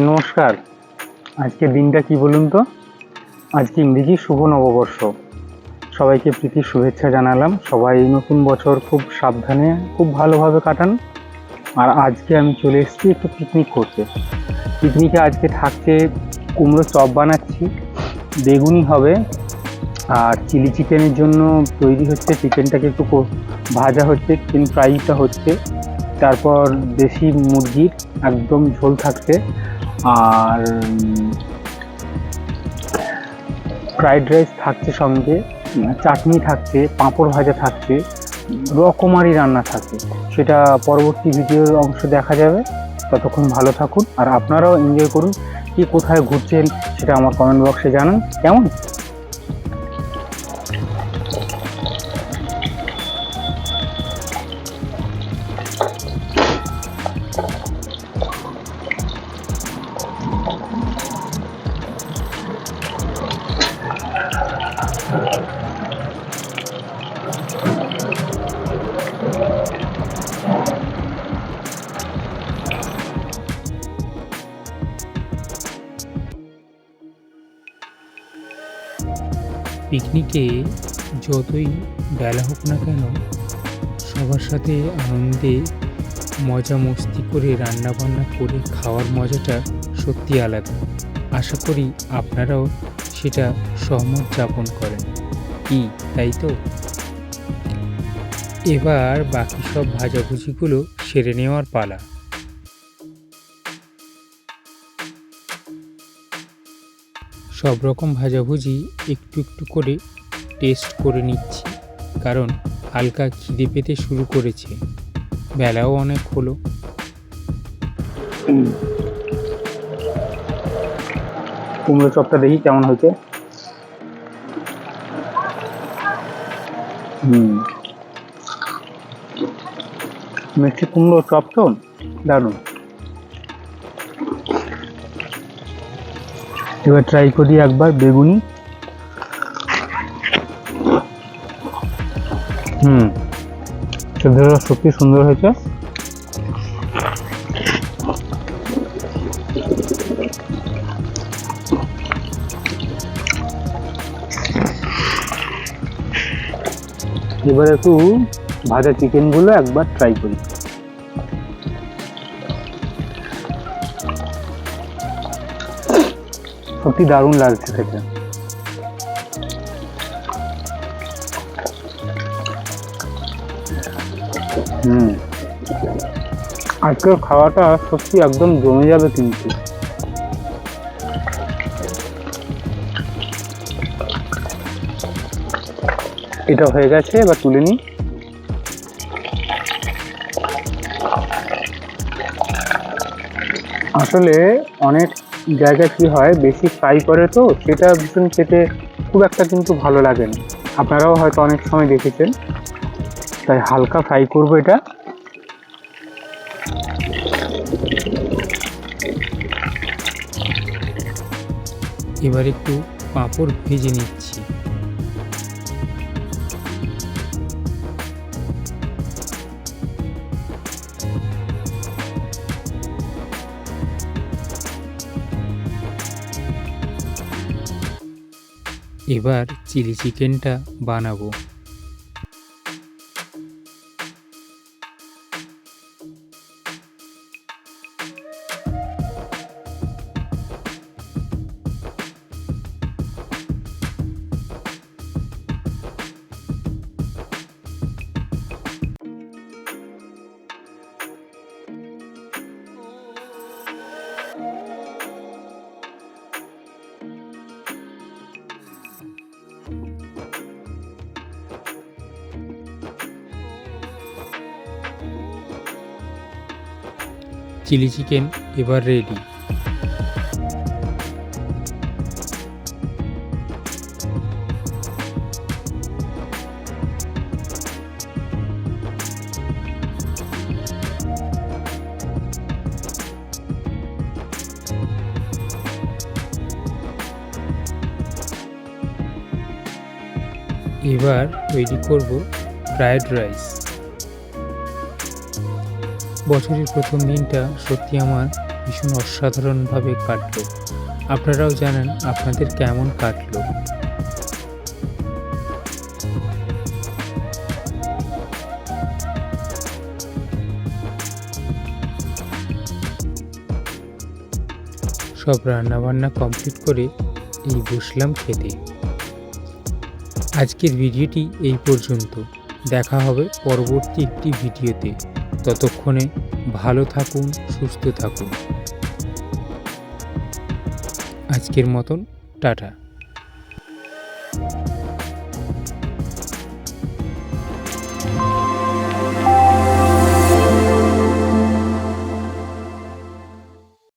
নমস্কার। আজকে দিনটা কি বলুন তো? আজকে ইংরেজি শুভ নববর্ষ। সবাইকে প্রীতি শুভেচ্ছা জানালাম। সবাই এই নতুন বছর খুব সাবধানে, খুব ভালোভাবে কাটান। আর আজকে আমি চলে এসেছি একটু পিকনিক করতে। পিকনিকে আজকে থাকছে কুমড়ো চপ বানাচ্ছি, বেগুনি হবে, আর চিলি চিকেনের জন্য তৈরি হচ্ছে চিকেনটাকে একটু ভাজা হচ্ছে চিকেন ফ্রাইটা হচ্ছে। তারপর দেশি মুরগির একদম ঝোল থাকছে। আর ফ্রাইড রাইস থাকছে সঙ্গে চাটনি থাকছে, পাঁপড় ভাজা থাকছে, রকমারি রান্না থাকছে। সেটা পরবর্তী ভিডিওর অংশ দেখা যাবে। ততক্ষণ ভালো থাকুন আর আপনারাও এনজয় করুন, কি কোথায় ঘুরছেন সেটা আমার কমেন্ট বক্সে জানান। কেমন? পিকনিকে যতই বেলা হোক না কেন, সবার সাথে আনন্দে মজা মস্তি করে রান্না বান্না করে খাওয়ার মজাটা সত্যি আলাদা। আশা করি আপনারাও সেটা সহমত যাপন করেন। কি, তাই তো? এবার বাকি সব ভাজাভুজিগুলো সেরে নেওয়ার পালা। সব রকম ভাজাভুজি একটু একটু করে টেস্ট করে নিচ্ছি, কারণ হালকা খিদে পেতে শুরু করেছে। বেলাও অনেক হলো। কুমড়ো চপটা দেখি কেমন হয়েছে। হুম। মিষ্টি কুমড়ো চপ তো? দারুণ। এবার ট্রাই করি একবার বেগুনি। হুম। সত্যি সুন্দর হয়েছে। এবার একটু ভাজা চিকেনগুলো একবার ট্রাই করি। সত্যি দারুণ লাগছে খেতে। হুম। আজকের খাওয়াটা সত্যি একদম জমে যাবে কিন্তু এটা হয়ে গেছে, এবার তুলে নিই। আসলে অনেক জায়গায় কি হয়, বেশি ফ্রাই করে তো, সেটা ভীষণ খেতে খুব একটা কিন্তু ভালো লাগে না। আপনারাও হয়তো অনেক সময় দেখেছেন, তাই হালকা ফ্রাই করব এটা। এবার একটু পাঁপড় ভেজে নিচ্ছি। এবার চিলি চিকেনটা বানাবো। চিলি চিকেন এবার রেডি এবার তৈরি করব ফ্রায়েড রাইস বছরের প্রথম দিনটা সত্যি আমার ভীষণ অসাধারণভাবে কাটলো। আপনারাও জানান আপনাদের কেমন কাটলো। সব রান্নাবান্না কমপ্লিট করে এই বসলাম খেতে। আজকের ভিডিওটি এই পর্যন্ত। দেখা হবে পরবর্তী একটি ভিডিওতে। ততক্ষণে ভালো থাকুন সুস্থ থাকুন। আজকের মতন টাটা।